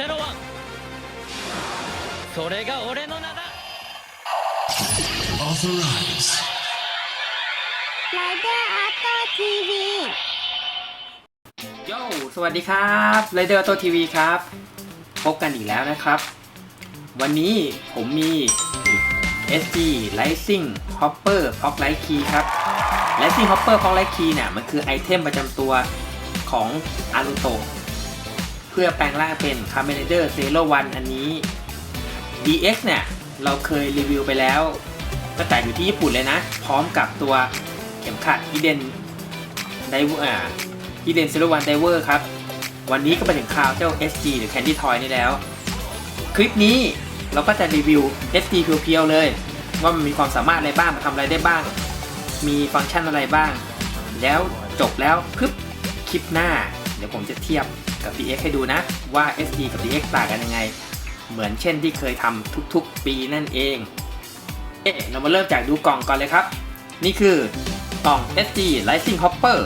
ゼロワンそれが俺の名だ Authorize. ไรเดอร์อาร์ตทีวี โยสวัสดีครับไรเดอร์ตัวทีวีครับ พบกันอีกแล้วนะครับ วันนี้ผมมี SG Rising Hopper Pop Light Key ครับ Rising Hopper Pop Light Key เนี่ยมันคือไอเทมประจำตัวของอารุโตะ เพื่อแปลงร่างเป็น Kamen Rider Zero One อันนี้ DX เนี่ย เราเคยรีวิวไปแล้วก็แต่อยู่ที่ญี่ปุ่นเลยนะ พร้อมกับตัวเข็มขัด Eden ไดเวอร์อ่าที่เดนซิลวันไดเวอร์ครับ วันนี้ก็ไปถึงคราวเจ้า SG หรือ Candy Toy นี่แล้ว คลิปนี้เราก็จะรีวิว SG เพียวๆเลย ว่ามันมีความสามารถอะไรบ้างมาทำอะไรได้บ้าง มีฟังก์ชันอะไรบ้าง แล้วจบแล้วพึบคลิปหน้า เดี๋ยวผมจะเทียบ กับ DX ให้ดูนะว่า SG กับ DX ต่างกันยังไง เหมือนเช่นที่เคยทำทุกๆ ปีนั่นเองเอ๊ะเรามาเริ่มจากดูกล่องก่อนเลยครับ นี่คือกล่อง SG Rising Hopper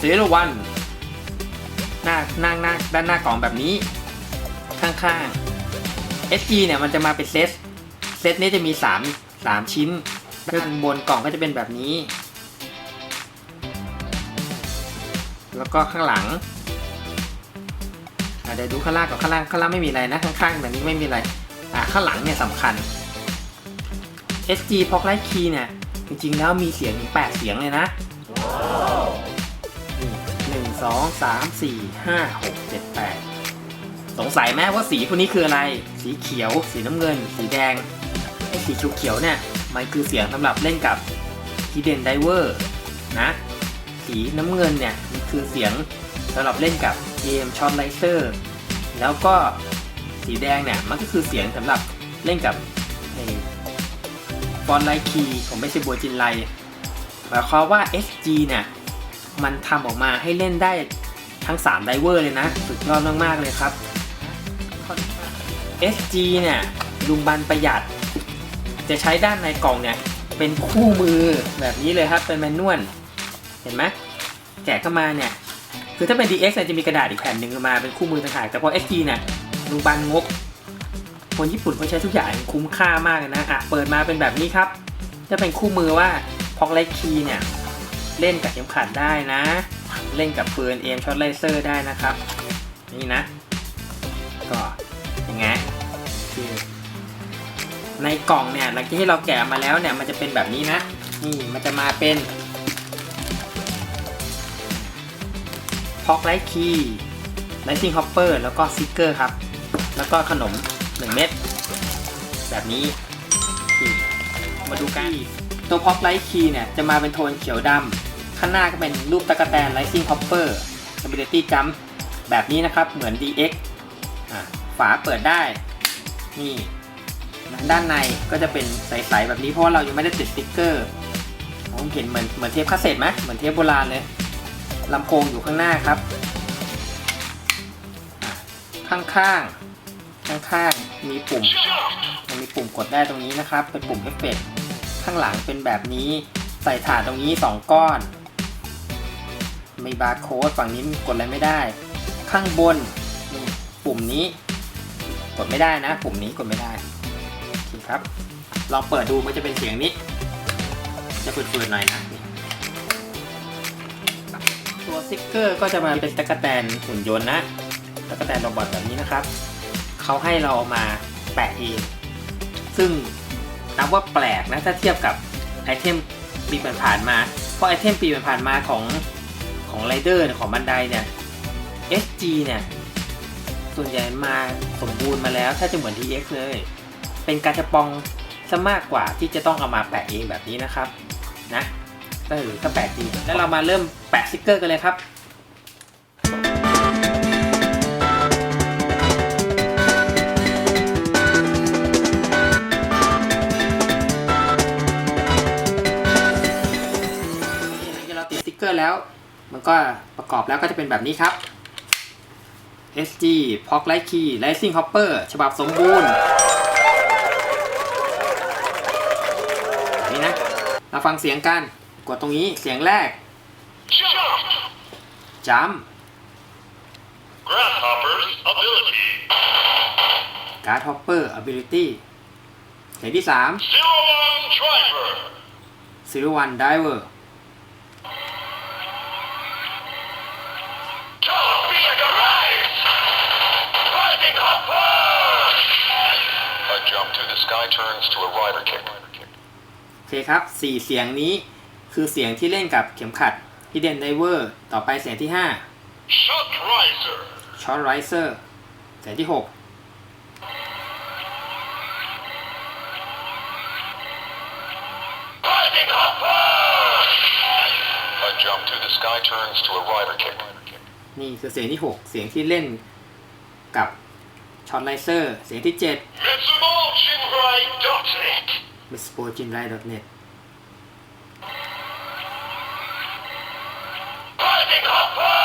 ซ e ร o วันหน้าหน้าหน้าด้านหน้ากล่องแบบนี้ ข้างๆ SG เนี่ยมันจะมาเป็นเซตเซตนี้จะมี 3 3 ชิ้น ด้านบนกล่องก็จะเป็นแบบนี้ แล้วก็ข้างหลัง เดี๋ยวดูข้างล่างกับข้างล่างข้างล่างไม่มีอะไรนะข้างๆแบบนี้ไม่มีอะไรอะข้างหลังเนี่ยสำคัญ SG p o c k Light Key เนี่ยจริงๆแล้วมีเสียงถึง8เสียงเลยนะหนึ่งสองสามสี่ห้าหกเจ็ดแปดสงสัยไหมว่าสีพวกนี้คืออะไร สีเขียว สีน้ำเงิน สีแดงไอ้สีเขียวเนี่ยมันคือเสียงสำหรับเล่นกับ Hidden Diver นะ สีน้ำเงินเนี่ยมันคือเสียงสำหรับเล่นกับ เกม Shot Laser แล้วก็สีแดงเนี่ยมันก็คือเสียงสำหรับเล่นกับฟอนไลคีของไม่ใช่บัวจินไลหมายความว่า SG เนี่ยมันทำออกมาให้เล่นได้ทั้ง 3 ไดเวอร์เลยนะ สุดยอดมาก ๆ เลยครับ SG เนี่ยลุงบันประหยัด จะใช้ด้านในกล่องเนี่ยเป็นคู่มือแบบนี้เลยครับ เป็นแมนนวลเห็นไหมแกะเข้ามาเนี่ย คือถ้าเป็น DX เนี่ยจะมีกระดาษอีกแผ่นหนึ่งมาเป็นคู่มือต่างหากแต่พอ SG เนี่ยลุงบันงก คนญี่ปุ่นเขาใช้ทุกอย่างคุ้มค่ามากเลยนะอะเปิดมาเป็นแบบนี้ครับ จะเป็นคู่มือว่าพ็อกไลคีเนี่ยเล่นกับเข็มขัดได้นะ เล่นกับปืนเอมช็อตไลเซอร์ได้นะครับ นี่นะ ก็ยังไงคือในกล่องเนี่ยหลังจากที่เราแกะมาแล้วเนี่ยมันจะเป็นแบบนี้นะ นี่มันจะมาเป็น พ็อกไลท์คีย์ไลซิ่งฮอปเปอร์แล้วก็ซิกเกอร์ครับ แล้วก็ขนม 1 เม็ดแบบนี้ มาดูกันตัวพ็อกไลท์คีย์เนี่ย จะมาเป็นโทนเขียวดำข้างหน้าก็เป็นรูปตะกแตน Rising Hopper Ability Jump แบบนี้นะครับ เหมือน DX อฝาเปิดได้ นี่ด้านในก็จะเป็นใสๆแบบนี้เพราะว่าเรายังไม่ได้ติดสติ๊กเกอร์ผมเห็นเหมือนเหมือนเทปคาสเซ็ตไหมเหมือนเทปโบราณเลย ลำโพงอยู่ข้างหน้าครับอะข้างๆข้างๆมีปุ่มมันมีปุ่มกดได้ตรงนี้นะครับ เป็นปุ่มเอฟเฟกข้างหลังเป็นแบบนี้ใส่ฐานตรงนี้ 2 ก้อน มีบาร์โค้ดฝั่งนี้กดอะไรไม่ได้ ข้างบนนี่ปุ่มนี้ กดไม่ได้นะ ปุ่มนี้กดไม่ได้โอเคครับ ลองเปิดดูมันจะเป็นเสียงนี้ จะฝืดๆหน่อยนะนี่ ตัวสติ๊กเกอร์ก็จะมาเป็นตะกแตนหุ่นยนต์นะตะกแตนโรบอทแบบนี้นะครับเขาให้เรามาแปะเองซึ่งนับว่าแปลกนะถ้าเทียบกับไอเทมปีผ่านๆมา เพราะไอเทมปีผ่านๆมาของของไรเดอร์ของบันไดเนี่ย SG เนี่ยส่วนใหญ่มาสมบูรณ์มาแล้วถ้าจะเหมือน TX เลย เป็นการจะปองซะมากกว่าที่จะต้องเอามาแปะเองแบบนี้นะครับนะ ก็ถือก็แปลกดีแล้วเรามาเริ่มแปะสติกเกอร์กันเลยครับหลังจากเราติดสติ๊กเกอร์แล้ว มันก็ประกอบแล้วก็จะเป็นแบบนี้ครับ SG p o c Light Key Rising Hopper ฉบับสมบูรณ์ นี่นะเราฟังเสียงกัน กดตรงนี้เสียงแรก Jump! Jump Grasshopper's ability. การ์ดฮอปเปอร์ ability เสียงที่สาม Zero One Driver. ซิลวันดิเวอร์ Torpedo arrives! Rising Hopper! A jump to the sky turns to a rider kick. โอเคครับสี่เสียงนี้ คือเสียงที่เล่นกับเข็มขัด Hidden Diver ต่อไปเสียงที่ Shock Riser. 5 Short Riser เสียงที่6 Rising Hopper! A jump to the sky turns to a rider kick. นี่คือเสียงที่ 6 เสียงที่เล่นกับ Short Riser เสียงที่ 7 Mitsumo Jinrai.net. Miss p o j i n r i net Rising Hopper!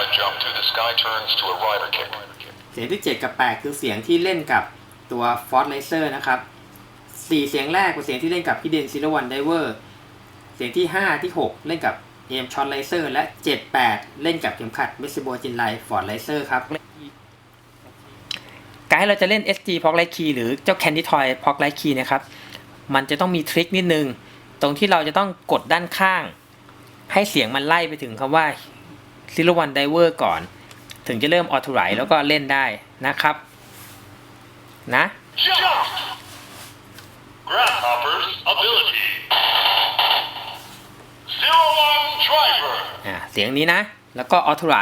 A jump to the sky turns to a rider kick. เสียงที่ 7 กับ 8 คือเสียงที่เล่นกับตัว Force Riser นะครับ 4 เสียงแรกเป็นเสียงที่เล่นกับ Hidden Zero One Diver เสียงที่ 5 ที่ 6 เล่นกับ Aim Short Riser และ 7 8 เล่นกับเข็มขัด Miss b o j i n r i Ford Riser ครับการให้เราจะเล่น SG p o c Light Key หรือเจ้า Candy Toy p o c Light Key นะครับ มันจะต้องมีทริคนิดนึง ตรงที่เราจะต้องกดด้านข้าง ให้เสียงมันไล่ไปถึงคำว่า Zero One Diver ก่อน ถึงจะเริ่มออ t ูไรแล้วก็เล่นได้นะครับ นะ Jump! Grasshopper's ability. Zero One Driver. อ่าเสียงนี้นะ แล้วก็ออ t ูไร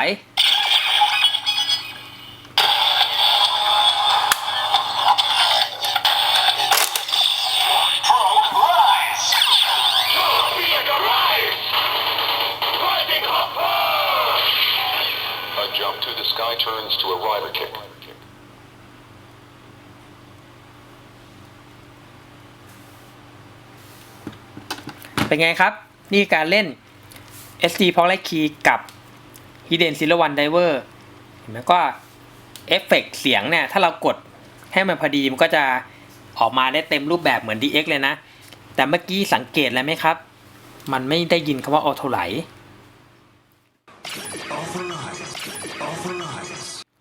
เป็นไงครับ นี่การเล่น SD p o c Light Key กับ Hidden Zero One Diver เห็นไหมก็เอฟเฟกต์เสียงเนี่ย ถ้าเรากดให้มันพอดีมันก็จะออกมาได้เต็มรูปแบบเหมือน DX เลยนะ แต่เมื่อกี้สังเกตอะไรไหมครับ มันไม่ได้ยินคำว่าออโทไหล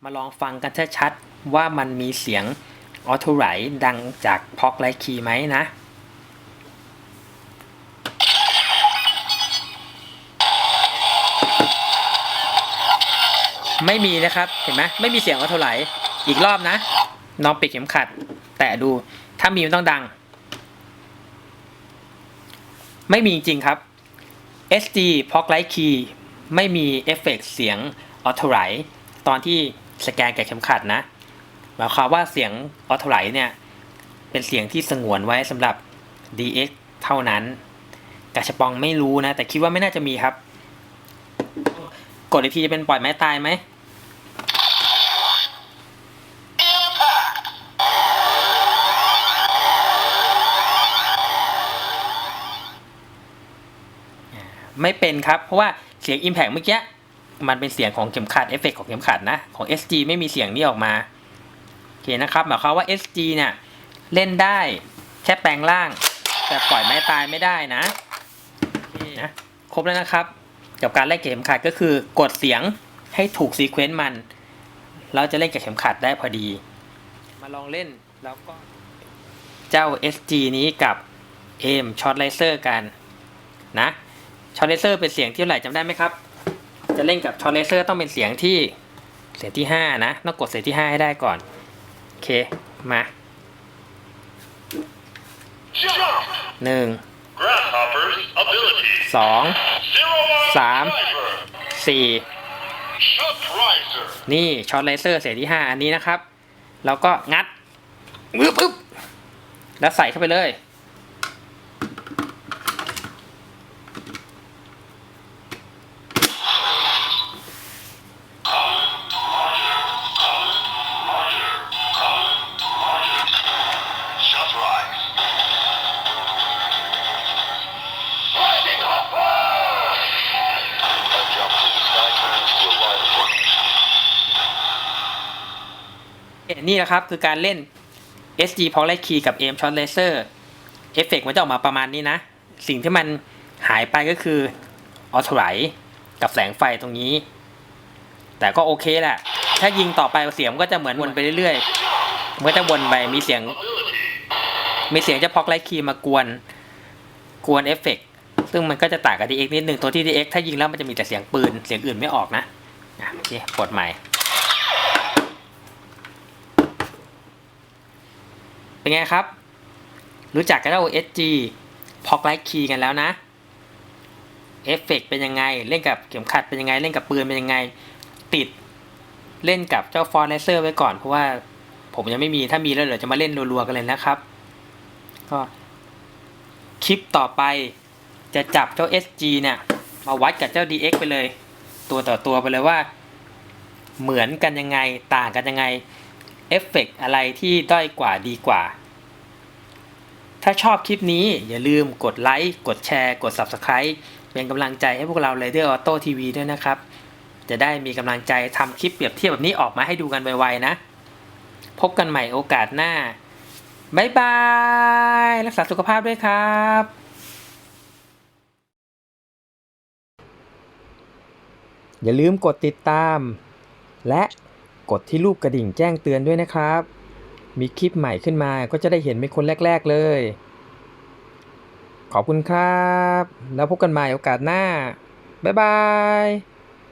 มาลองฟังกันชัดๆว่ามันมีเสียงออโทไหลดังจากพอกไลคีไหมนะ ไม่มีนะครับ เห็นไหมไม่มีเสียงออโทไหลอีกรอบนะ น้องปิดเข็มขัด แตะดู ถ้ามีมันต้องดัง ไม่มีจริงครับ SD p o c Light Key ไม่มีเอฟเฟกต์เสียงออโทไหลตอนที่สแกนแกับเข็มขัดนะหมายความว่าเสียงออโทไหลเนี่ย เป็นเสียงที่สงวนไว้สำหรับ DX เท่านั้นกาชปองไม่รู้นะ แต่คิดว่าไม่น่าจะมีครับ กดอีกทีจะเป็นปล่อยไม้ตายไหม ไม่เป็นครับ เพราะว่าเสียง Impact เมื่อกี้มันเป็นเสียงของเข็มขัดเอฟเฟกของเข็มขัดนะ ของ SG ไม่มีเสียงนี้ออกมา โอเคนะครับหมายความว่า SG เนี่ยเล่นได้แค่แปลงร่าง แต่ปล่อยไม้ตายไม่ได้นะโอเคนะครบแล้วนะครับกับการเล่นเข็มขัดก็คือกดเสียงให้ถูกซีเควนต์มันเราจะเล่นกับเข็มขัดได้พอดี มาลองเล่นแล้วก็เจ้า SG นี้กับเอมช็อตไลเซอร์กันนะ ช็อตไลเซอร์เป็นเสียงที่เท่าไหร่จำได้ไหมครับ จะเล่นกับช็อตไลเซอร์ต้องเป็นเสียงที่เสียงที่ 5 นะต้องกดเสียงที่ 5 ให้ได้ก่อน โอเค มา Jump! 1 Grasshopper's ability. 2 Zero One Sam. Driver. 4 Shock Riser. นี่ช็อตไลเซอร์เสียงที่ 5 อันนี้นะครับ แล้วก็งัดปึ๊บปึ๊บแล้วใส่เข้าไปเลย นี่นะครับคือการเล่น SG p o l i Key กับ Aim Shot Laser เอฟเฟกมันจะออกมาประมาณนี้นะ สิ่งที่มันหายไปก็คือออโทไหลกับแสงไฟตรงนี้ แต่ก็โอเคแหละ ถ้ายิงต่อไปเสียงก็จะเหมือนวนไปเรื่อยๆมันก็จะวนไปมีเสียง มีเสียงเฉพาะไลท์คีย์มากวน กวนเอฟเฟกต์ซึ่งมันก็จะต่างกับ DX นิดนึงตัวที่ DX ถ้ายิงแล้วมันจะมีแต่เสียงปืน เสียงอื่นไม่ออกนะอะโอเคกดใหม่ เป็นไงครับ รู้จักกับเจ้า SG พอกไลท์คีย์กันแล้วนะ เอฟเฟกต์เป็นยังไง เล่นกับเข็มขัดเป็นยังไง เล่นกับปืนเป็นยังไง ติดเล่นกับเจ้าฟอร์เรเซอร์ไว้ก่อนเพราะว่าผมยังไม่มี ถ้ามีแล้วเดี๋ยวจะมาเล่นรัวๆกันเลยนะครับ ก็คลิปต่อไปจะจับเจ้า SG เนี่ย มาวัดกับเจ้า DX ไปเลย ตัวต่อตัวไปเลยว่า เหมือนกันยังไงต่างกันยังไง เอฟเฟกต์อะไรที่ด้อยกว่าดีกว่า ถ้าชอบคลิปนี้อย่าลืมกดไลค์ กดแชร์ กด Subscribe เป็นกำลังใจให้พวกเรา r a d i o Auto TV ด้วยนะครับ จะได้มีกำลังใจทำคลิปเปรียบเทียบแบบนี้ออกมาให้ดูกันไวๆนะ พบกันใหม่โอกาสหน้าบ๊ายบาย รักษาสุขภาพด้วยครับอย่าลืมกดติดตาม และ กดที่รูปกระดิ่งแจ้งเตือนด้วยนะครับ มีคลิปใหม่ขึ้นมาก็จะได้เห็นเป็นคนแรก ๆเลย ขอบคุณครับ แล้วพบกันใหม่โอกาสหน้า บ๊ายบาย